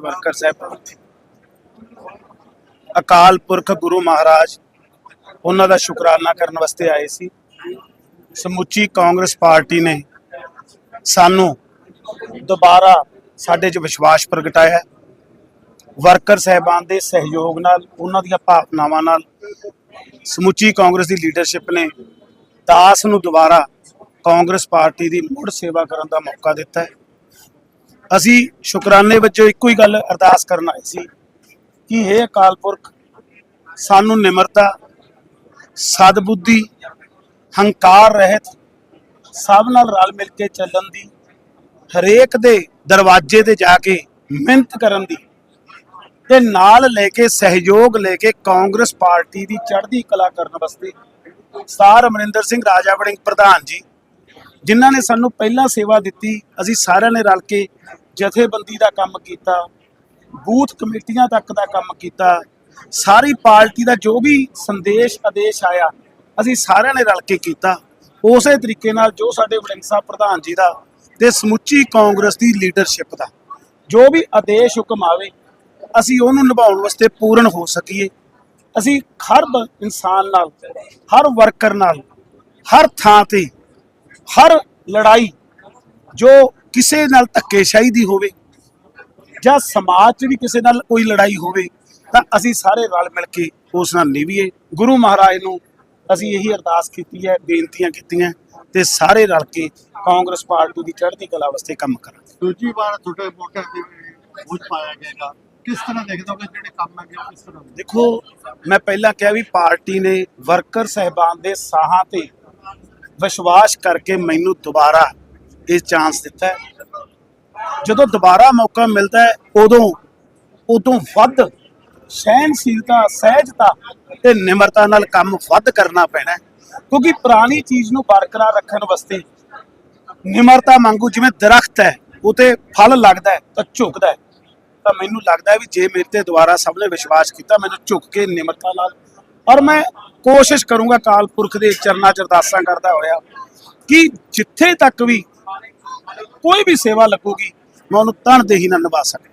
Worker ਸਾਹਿਬ। ਅਕਾਲ ਪੁਰਖ ਗੁਰੂ ਮਹਾਰਾਜ, ਉਹਨਾਂ ਦਾ ਸ਼ੁਕਰਾਨਾ ਕਰਨ ਵਾਸਤੇ ਆਏ ਸੀ। ਸਮੁੱਚੀ ਕਾਂਗਰਸ ਪਾਰਟੀ ਨੇ ਸਾਨੂੰ ਦੁਬਾਰਾ ਸਾਡੇ 'ਚ ਵਿਸ਼ਵਾਸ ਪ੍ਰਗਟਾਇਆ ਹੈ। ਵਰਕਰ ਸਹਿਬਾਨ ਦੇ ਸਹਿਯੋਗ ਨਾਲ, ਉਹਨਾਂ ਦੀਆਂ ਭਾਵਨਾਵਾਂ ਨਾਲ ਸਮੁੱਚੀ ਕਾਂਗਰਸ ਦੀ ਲੀਡਰਸ਼ਿਪ ਨੇ ਦਾਸ ਨੂੰ ਦੁਬਾਰਾ ਕਾਂਗਰਸ ਪਾਰਟੀ ਦੀ ਮੁੜ ਸੇਵਾ ਕਰਨ ਦਾ ਮੌਕਾ ਦਿੱਤਾ ਹੈ। ਅਸੀਂ ਸ਼ੁਕਰਾਨੇ ਵਜੋਂ ਇੱਕੋ ਹੀ ਗੱਲ ਅਰਦਾਸ ਕਰਨ ਆਏ ਸੀ ਕਿ ਇਹ ਅਕਾਲ ਪੁਰਖ, ਸਾਨੂੰ ਨਿਮਰਤਾ, ਸਦਬੁੱਧੀ, ਹੰਕਾਰ ਰਹਿਤ, ਸਭ ਨਾਲ ਰਲ ਮਿਲ ਕੇ ਚੱਲਣ ਦੀ, ਹਰੇਕ ਦੇ ਦਰਵਾਜ਼ੇ ਤੇ ਜਾ ਕੇ ਮਿਹਨਤ ਕਰਨ ਦੀ ਤੇ ਨਾਲ ਲੈ ਕੇ ਸਹਿਯੋਗ ਲੈ ਕੇ ਕਾਂਗਰਸ ਪਾਰਟੀ ਦੀ ਚੜ੍ਹਦੀ ਕਲਾ ਕਰਨ ਵਾਸਤੇ ਸਰ ਅਮਰਿੰਦਰ ਸਿੰਘ ਰਾਜਾ ਵੜਿੰਗ ਪ੍ਰਧਾਨ ਜੀ, ਜਿਨ੍ਹਾਂ ਨੇ ਸਾਨੂੰ ਪਹਿਲਾਂ ਸੇਵਾ ਦਿੱਤੀ, ਅਸੀਂ ਸਾਰਿਆਂ ਨੇ ਰਲ ਕੇ ਜਥੇਬੰਦੀ ਦਾ ਕੰਮ ਕੀਤਾ, ਬੂਥ ਕਮੇਟੀਆਂ ਤੱਕ ਦਾ ਕੰਮ ਕੀਤਾ, ਸਾਰੀ ਪਾਰਟੀ ਦਾ ਜੋ ਵੀ ਸੰਦੇਸ਼ ਆਦੇਸ਼ ਆਇਆ, ਅਸੀਂ ਸਾਰਿਆਂ ਨੇ ਰਲ ਕੇ ਕੀਤਾ। ਉਸੇ ਤਰੀਕੇ ਨਾਲ ਜੋ ਸਾਡੇ ਵੜਿੰਗ ਸਾਹਿਬ ਪ੍ਰਧਾਨ ਜੀ ਦਾ ਤੇ ਸਮੁੱਚੀ ਕਾਂਗਰਸ ਦੀ ਲੀਡਰਸ਼ਿਪ ਦਾ, ਜੋ ਵੀ ਆਦੇਸ਼ ਹੁਕਮ ਆਵੇ, ਅਸੀਂ ਉਹਨੂੰ ਨਿਭਾਉਣ ਵਾਸਤੇ ਪੂਰਨ ਹੋ ਸਕੀਏ। ਅਸੀਂ ਹਰ ਇਨਸਾਨ ਨਾਲ, ਹਰ ਵਰਕਰ ਨਾਲ, ਹਰ ਥਾਂ ਤੇ, ਹਰ ਲੜਾਈ ਜੋ ਕਿਸੇ ਨਾਲ ਧੱਕੇਸ਼ਾਹੀ ਦੀ ਹੋਵੇ ਜਾਂ ਸਮਾਜ 'ਚ ਵੀ ਕਿਸੇ ਨਾਲ ਕੋਈ ਲੜਾਈ ਹੋਵੇ ਤਾਂ ਅਸੀਂ ਸਾਰੇ ਰਲ ਮਿਲ ਕੇ ਉਸ ਨਾਲ ਨਿਭੀਏ ਗੁਰੂ ਮਹਾਰਾਜ ਨੂੰ ਅਸੀਂ ਇਹੀ ਅਰਦਾਸ ਕੀਤੀ ਹੈ ਬੇਨਤੀਆਂ ਕੀਤੀਆਂ ਤੇ ਸਾਰੇ ਰਲ ਕੇ ਕਾਂਗਰਸ ਪਾਰਟੀ ਦੀ ਚੜ੍ਹਦੀ ਕਲਾ ਵਾਸਤੇ ਕੰਮ ਕਰਾਂਗੇ। ਦੂਜੀ ਵਾਰ ਤੁਹਾਡੇ ਵੋਟਾਂ ਦੇ ਵੋਟ ਪਾਇਆ ਜਾਏਗਾ ਕਿਸ ਤਰ੍ਹਾਂ ਦੇਖਦੇ ਹੋ ਕਿ ਜਿਹੜੇ ਕੰਮ ਹੈਗੇ ਕਿਸ ਤਰ੍ਹਾਂ? ਦੇਖੋ ਮੈਂ ਪਹਿਲਾਂ ਕਿਹਾ ਵੀ ਪਾਰਟੀ ਨੇ ਵਰਕਰ ਸਹਿਬਾਨ ਦੇ ਸਾਹਾਂ ਤੇ ਵਿਸ਼ਵਾਸ ਕਰਕੇ ਮੈਨੂੰ ਦੁਬਾਰਾ ਇਹ ਚਾਂਸ ਦਿੱਤਾ ਹੈ। ਜਦੋਂ ਦੁਬਾਰਾ ਮੌਕਾ ਮਿਲਦਾ ਹੈ, ਉਦੋਂ ਉਦੋਂ ਵੱਧ ਸਹਿਨਸ਼ੀਲਤਾ ਸਹਿਜਤਾ ਤੇ ਨਿਮਰਤਾ ਨਾਲ ਕੰਮ ਵੱਧ ਕਰਨਾ ਪੈਣਾ ਕਿਉਂਕਿ ਪੁਰਾਣੀ ਚੀਜ਼ ਨੂੰ ਬਰਕਰਾਰ ਰੱਖਣ ਵਾਸਤੇ ਨਿਮਰਤਾ ਮੰਗੂ ਜਿਵੇਂ ਦਰਖਤ ਹੈ ਉਹ ਤੇ ਫਲ ਲੱਗਦਾ ਹੈ ਤਾਂ ਝੁਕਦਾ ਹੈ। ਤਾਂ ਮੈਨੂੰ ਲੱਗਦਾ ਵੀ ਜੇ ਮੇਰੇ ਤੇ ਦੁਬਾਰਾ ਸਭ ਨੇ ਵਿਸ਼ਵਾਸ ਕੀਤਾ, ਮੈਨੂੰ ਝੁਕ ਕੇ ਨਿਮਰਤਾ ਨਾਲ। ਔਰ ਮੈਂ ਕੋਸ਼ਿਸ਼ ਕਰੂੰਗਾ ਕਾਲ ਪੁਰਖ ਦੇ ਚਰਨਾਂ ਚ ਅਰਦਾਸਾਂ ਕਰਦਾ ਹੋਇਆ ਕਿ ਜਿੱਥੇ ਤੱਕ ਵੀ ਕੋਈ ਵੀ ਸੇਵਾ ਲੱਗੂਗੀ ਮੈਂ ਉਹਨੂੰ ਤਨ ਦੇਹੀ ਨਾਲ ਨਿਭਾ ਸਕਾਂ